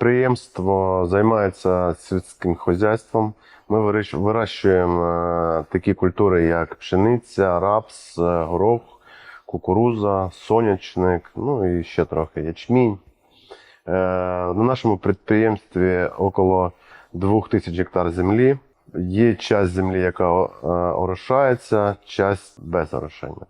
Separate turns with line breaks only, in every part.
Підприємство займається сільським хозяйством. Ми вирощуємо е, такі культури, як пшениця, рапс, е, горох, кукуруза, сонячник, ну і ще трохи ячмінь. Е, На нашому підприємстві около 2000 гектар землі. Є часть землі, яка орошається, часть без орошення.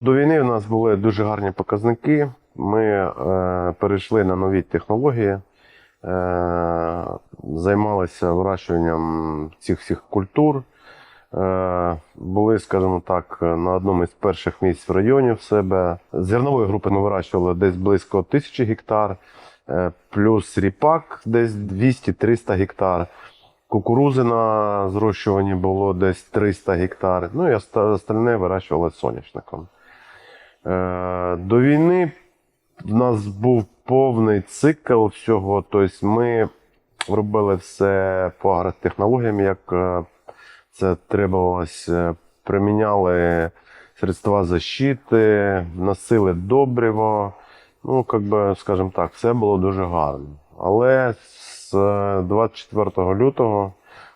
До війни у нас були дуже гарні показники. Ми е, перейшли на нові технології, е, займалися вирощуванням цих всіх культур. Е, були, скажімо так, на одному із перших місць в районі в себе. Зернової групи ми вирощували десь близько тисячі гектар, плюс ріпак десь 200-300 гектар. Кукурузи на зрощуванні було десь 300 гектар. Ну і остальне вирощували соняшником. До війни в нас був повний цикл всього. Тобто ми робили все по агротехнологіям, як е, це требувалось. Е, Приміняли средства защити, носили добриво. Ну, як би, скажімо так, все було дуже гарно. Але з е, 24 лютого,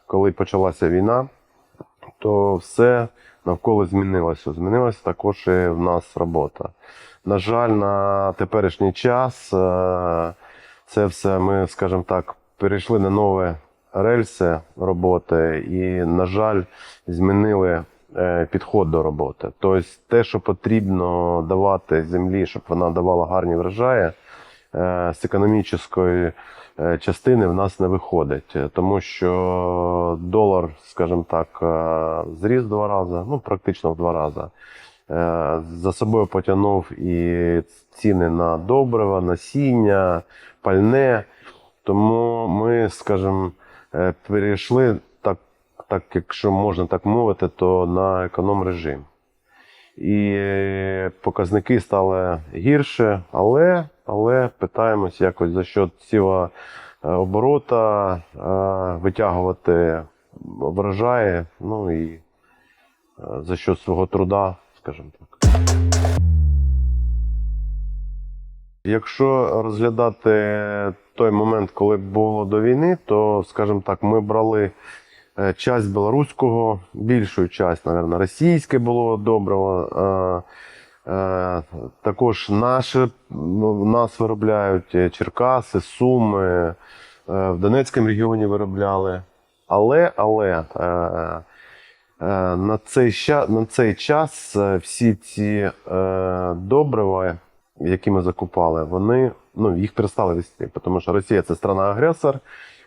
коли почалася війна, то все навколо змінилося. Змінилася також і в нас робота. На жаль, на теперішній час е, це все ми, скажімо так, перейшли на нові рельси роботи і, на жаль, змінили е, підход до роботи. Тобто те, що потрібно давати землі, щоб вона давала гарні врожаї, е, з економічної частини в нас не виходить, тому що долар, скажімо так, зріс два рази, ну практично в два рази. Е, За собою потягнув і ціни на добрива, насіння, пальне. Тому ми, скажімо, е, перейшли так, так, якщо можна так мовити, то на економ режим. І показники стали гірше, але, але питаємось якось за счет цього е, оборота витягувати врожаї, ну і за счет свого труда, скажімо так. Якщо розглядати той момент, коли було до війни, то, скажімо так, ми брали е, часть білоруського, більшу часть, мабуть, російське було доброго. е, е, Також наші, ну, нас виробляють Черкаси, Суми, в Донецькому регіоні виробляли. Але, але на цей, на цей час е, всі ці е, добрива, які ми закупали, вони ну, їх перестали вести, тому що Росія це страна-агресор,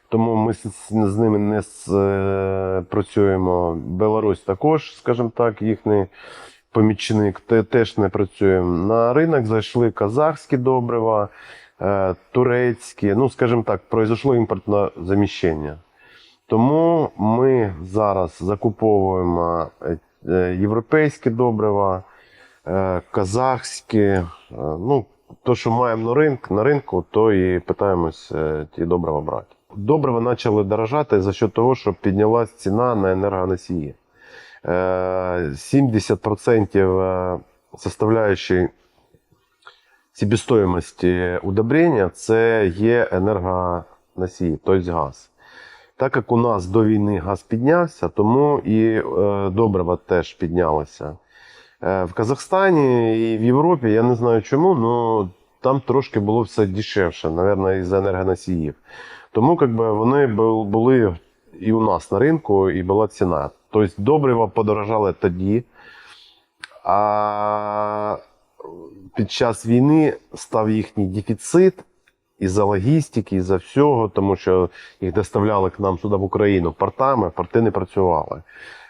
тому ми з, ними не е, працюємо. Білорусь також, скажімо так, їхній помічник, теж не працюємо. На ринок зайшли казахські добрива, е, турецькі, ну, скажімо так, произошло імпортне заміщення. Тому ми зараз закуповуємо е, е, європейські добрива, е, казахські. Ну, то, що маємо на ринку, на ринку, то і питаємось ті добрива брати. Добрива почали дорожати за счет того, що піднялась ціна на енергоносії. Е, 70% е, составляючої себестоїмості удобрення це є енергоносії, тобто газ. Так як у нас до війни газ піднявся, тому і е, добрива теж піднялися. Е, в Казахстані і в Європі я не знаю чому, але там трошки було все дешевше, мабуть, із енергоносіїв. Тому как би, вони були і у нас на ринку, і була ціна. Тобто добрива подорожали тоді, а під час війни став їхній дефіцит із-за логістики, і за всього, тому що їх доставляли к нам сюди в Україну портами, порти не працювали.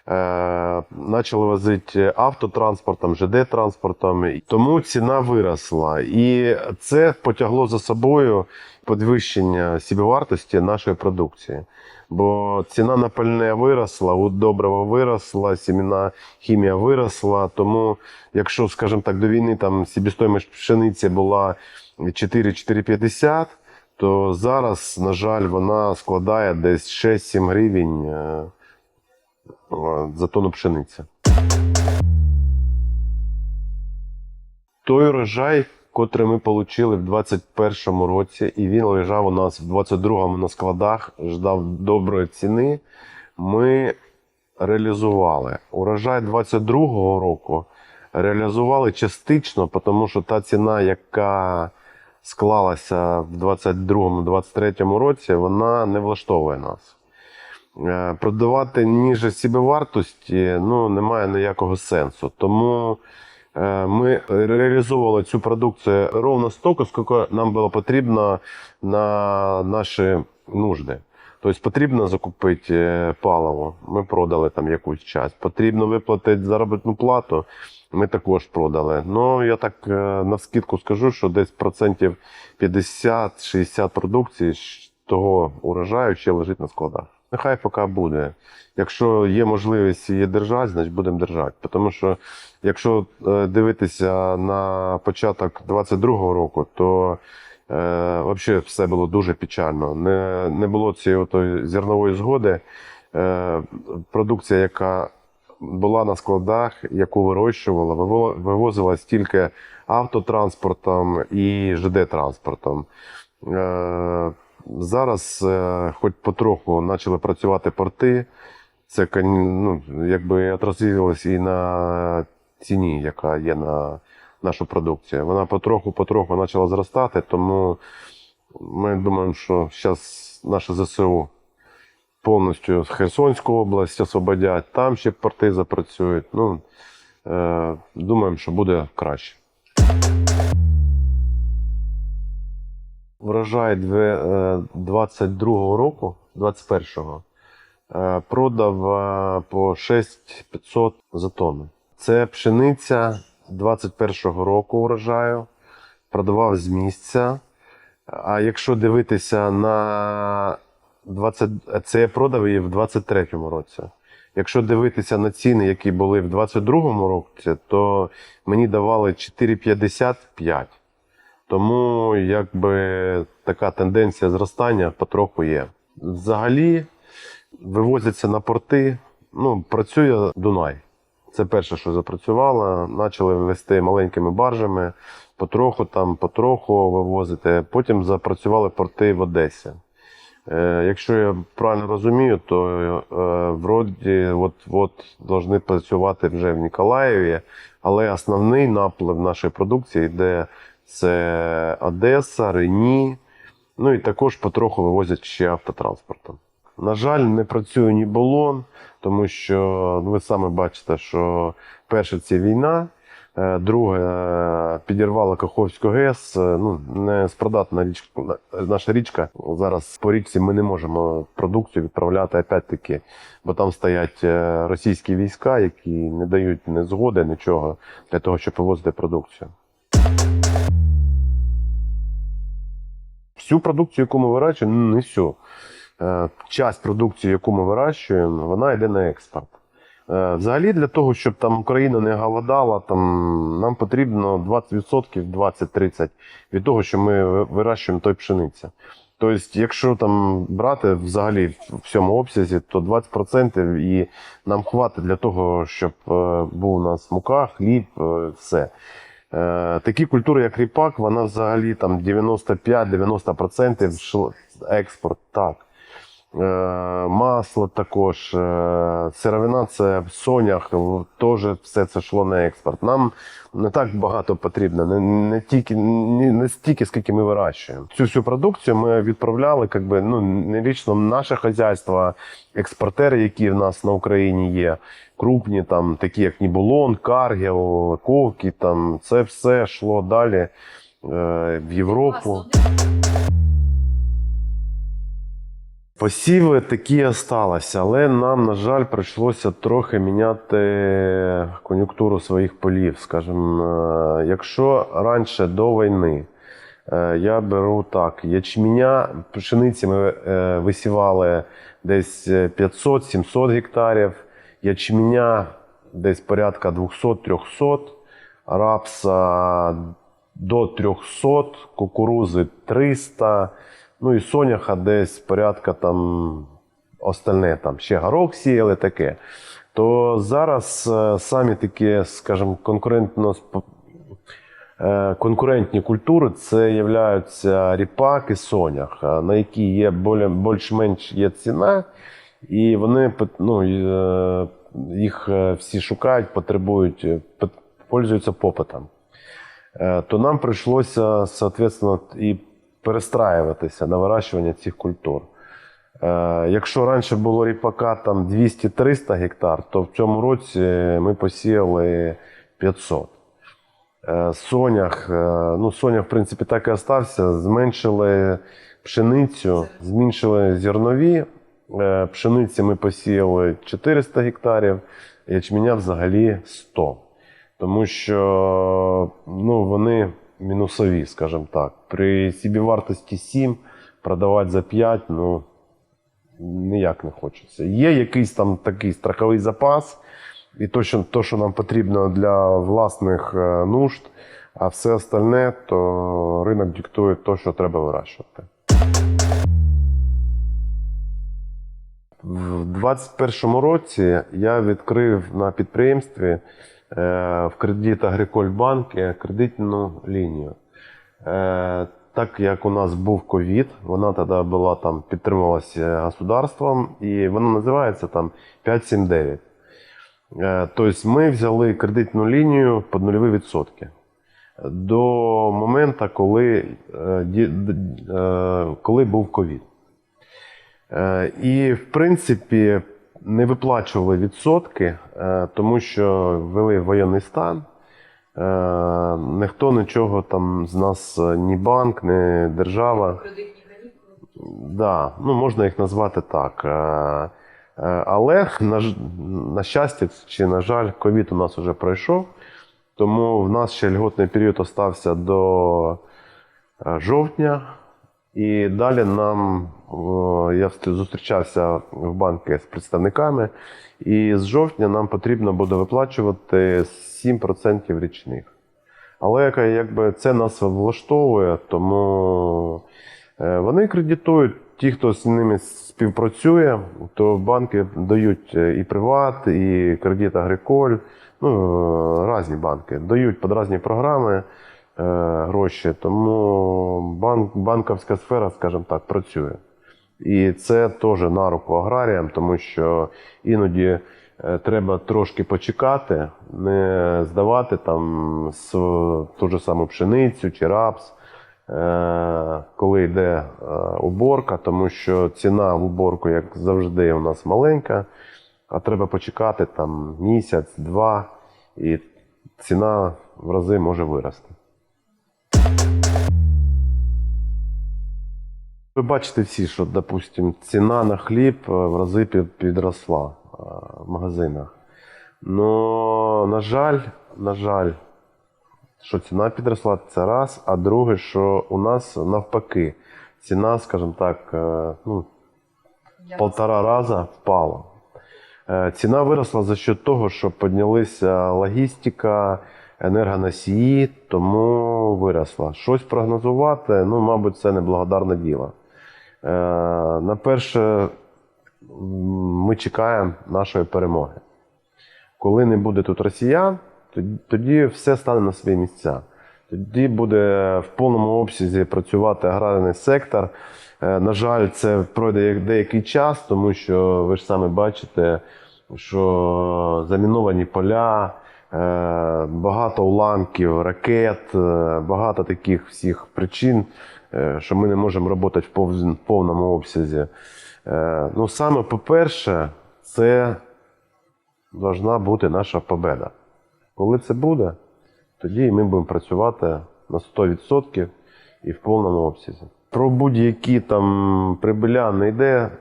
Е, почали возити автотранспортом, ЖД-транспортом, тому ціна виросла. І це потягло за собою підвищення собівартості нашої продукції. Бо ціна на пальне виросла, у добрива виросла, сімена хімія виросла. Тому, якщо, скажімо так, до війни там себестоїмость пшениці була 4-4,50, то зараз, на жаль, вона складає десь 6-7 гривень е, за тонну пшениці. Той урожай, котрий ми отримали в 2021 році, і він лежав у нас в 22-му на складах, ждав доброї ціни. Ми реалізували. Урожай 22-го року реалізували частично, тому що та ціна, яка склалася в 22-23 році, вона не влаштовує нас. Е, Продавати ніже собівартості ну, немає ніякого сенсу. Тому е, ми реалізовували цю продукцію ровно стільки, скільки нам було потрібно на наші нужди. Тобто потрібно закупити е, паливо, ми продали там якусь час. Потрібно виплатити заробітну плату, ми також продали. Ну, я так навскидку скажу, що десь процентів 50-60 продукції того урожаю ще лежить на складах. Нехай поки буде. Якщо є можливість її держати, значить будемо держати. Тому що якщо е, дивитися на початок 22-го року, то е, взагалі все було дуже печально. Не, не було цієї зернової згоди. Е, продукція, яка була на складах, яку вирощувала, виво- вивозилась тільки автотранспортом і ЖД-транспортом. Е, Зараз, е, хоч потроху почали працювати порти, це ну, якби отразилось і на ціні, яка є на нашу продукцію. Вона потроху-потроху почала зростати, тому ми думаємо, що зараз наше ЗСУ повністю Херсонську область освободять, там ще порти запрацюють. Ну, е, думаємо, що буде краще. Врожай 22-го року, 21-го, е, продав е, по 6500 за тонну. Це пшениця 21-го року урожаю, продавав з місця. А якщо дивитися на 20, це я продав її в 23-му році. Якщо дивитися на ціни, які були в 22-му році, то мені давали 4,55. Тому якби така тенденція зростання потроху є. Взагалі вивозяться на порти. Ну, працює Дунай. Це перше, що запрацювало. Почали вести маленькими баржами, потроху там, потроху вивозити. Потім запрацювали порти в Одесі. Е, якщо я правильно розумію, то е, вроді от-от повинні працювати вже в Ніколаєві, але основний наплив нашої продукції йде це Одеса, Рені, ну і також потроху вивозять ще автотранспортом. На жаль, не працює ні болон, тому що ну, ви самі бачите, що перше це війна, е, друге е, підірвала Каховську ГЕС. е, Ну, не спридатна річка, наша річка. Зараз по річці ми не можемо продукцію відправляти опять-таки, бо там стоять російські війська, які не дають ні згоди, нічого для того, щоб вивозити продукцію. Всю продукцію, яку ми вирощуємо, ну, не всю. Е, Часть продукції, яку ми вирощуємо, вона йде на експорт. Е, Взагалі, для того, щоб там Україна не голодала, там, нам потрібно 20%, 20-30% від того, що ми ви- вирощуємо той пшениці. Тобто, якщо там брати взагалі в всьому обсязі, то 20% і нам хватить для того, щоб е, був у нас мука, хліб, все. Е, Такі культури, як ріпак, вона взагалі там 95-90% шло- експорт. Так. Е, Масло також, е, сировина це в сонях, теж все це йшло на експорт. Нам не так багато потрібно, не, не, тільки, не, не стільки, скільки ми вирощуємо. Цю всю продукцію ми відправляли, як би, ну, не лічно наше хазяйство, експортери, які в нас на Україні є, крупні, там, такі як Нібулон, Каргіл, Ковки, там, це все йшло далі е, в Європу. Посіви такі осталися, але нам, на жаль, прийшлося трохи міняти кон'юнктуру своїх полів. Скажімо, Е, якщо раніше до війни е, я беру так, ячменя, пшениці ми е, висівали десь 500-700 гектарів, ячменя десь порядка 200-300, рапса до 300, кукурузи 300, ну і соняха десь порядка там остальне, там ще горох сіяли таке. То зараз е, самі такі, скажімо, конкурентно Е, Конкурентні культури це являються ріпак і сонях, е, на які є більш-менш є ціна, і вони ну, е, їх е, всі шукають, потребують, е, пользуються попитом. То нам прийшлося, соответственно, і перестраюватися на вирощування цих культур. Якщо раніше було ріпака там 200-300 гектар, то в цьому році ми посіяли 500. Е, Сонях, ну Сонях, в принципі, так і остався. Зменшили пшеницю, зменшили зернові. Е, Пшениці ми посіяли 400 гектарів, ячменя взагалі 100. Тому що ну, вони мінусові, скажімо так. При собівартості 7 продавати за 5, ну ніяк не хочеться. Є якийсь там такий страховий запас, і то, що, то, що нам потрібно для власних е, нужд, а все остальне, то ринок диктує те, що треба вирощувати. В 2021 році я відкрив на підприємстві е, в кредит Агриколь банки кредитну лінію. Е, Так як у нас був ковід, вона тоді була там підтримувалася государством, і вона називається там 579. Е, Тобто ми взяли кредитну лінію під нульові відсотки до моменту, коли, коли був ковід. Е, І, в принципі, не виплачували відсотки, е, тому що ввели воєнний стан. Е, Ніхто нічого там з нас, ні банк, ні держава.
Кредитні канікули.
Да, ну можна їх назвати так. Але, на, на щастя чи на жаль, ковід у нас вже пройшов, тому в нас ще льготний період остався до жовтня. І далі нам я зустрічався в банки з представниками, і з жовтня нам потрібно буде виплачувати 7% річних. Але якби це нас влаштовує, тому е, вони кредитують ті, хто з ними співпрацює, то банки дають е, і приват, і кредит Агриколь, ну, різні банки дають під різні програми е, гроші. Тому банк, банківська сфера, скажімо так, працює. І це теж на руку аграріям, тому що іноді е, треба трошки почекати, не здавати там ту ж саму пшеницю чи рапс, е, коли йде е, уборка, тому що ціна в уборку, як завжди, у нас маленька, а треба почекати там місяць, два, і ціна в рази може вирости. Ви бачите всі, що, допустим, ціна на хліб е, в рази підросла е, в магазинах. Но, на жаль, на жаль, що ціна підросла, це раз, а друге, що у нас навпаки, ціна, скажімо так, е, ну, полтора раза впала. Ціна виросла за счет того, що піднялися логістика, енергоносії, тому виросла. Щось прогнозувати, ну, мабуть, це неблагодарне діло. Е, На перше, ми чекаємо нашої перемоги. Коли не буде тут росіян, тоді- все стане на свої місця. Тоді буде в повному обсязі працювати аграрний сектор. Е, На жаль, це пройде деякий час, тому що ви ж самі бачите, що заміновані поля, е, багато уламків, ракет, багато таких всіх причин, що ми не можемо працювати в пов- в повному обсязі. Е, Ну, саме по-перше, це должна бути наша победа. Коли це буде, тоді ми будемо працювати на 100% і в повному обсязі. Про будь-які там прибиля не йде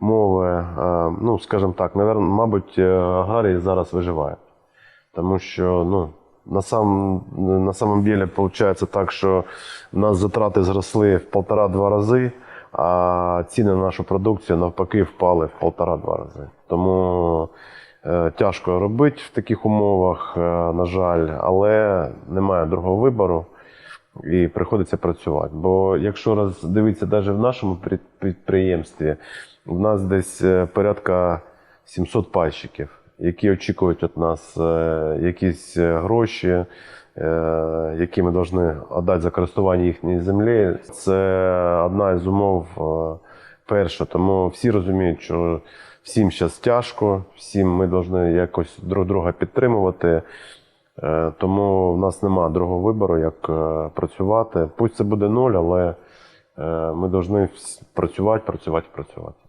мови. Е, Ну, скажімо так, мабуть, е, аграрії зараз виживають. Тому що ну, на, сам, на самом деле виходить так, що в нас затрати зросли в полтора-два рази, а ціни на нашу продукцію навпаки впали в полтора-два рази. Тому е, тяжко робити в таких умовах, е, на жаль, але немає другого вибору і приходиться працювати. Бо якщо роздивитися навіть в нашому підприємстві, в нас десь е, порядка 700 пайщиків, які очікують від нас е, якісь е, гроші, е, які ми повинні віддати за користування їхньої землі. Це одна із умов перша. Тому всі розуміють, що всім зараз тяжко, всім ми повинні якось друг друга підтримувати. Тому в нас нема другого вибору, як працювати. Пусть це буде нуль, але ми повинні працювати, працювати, працювати.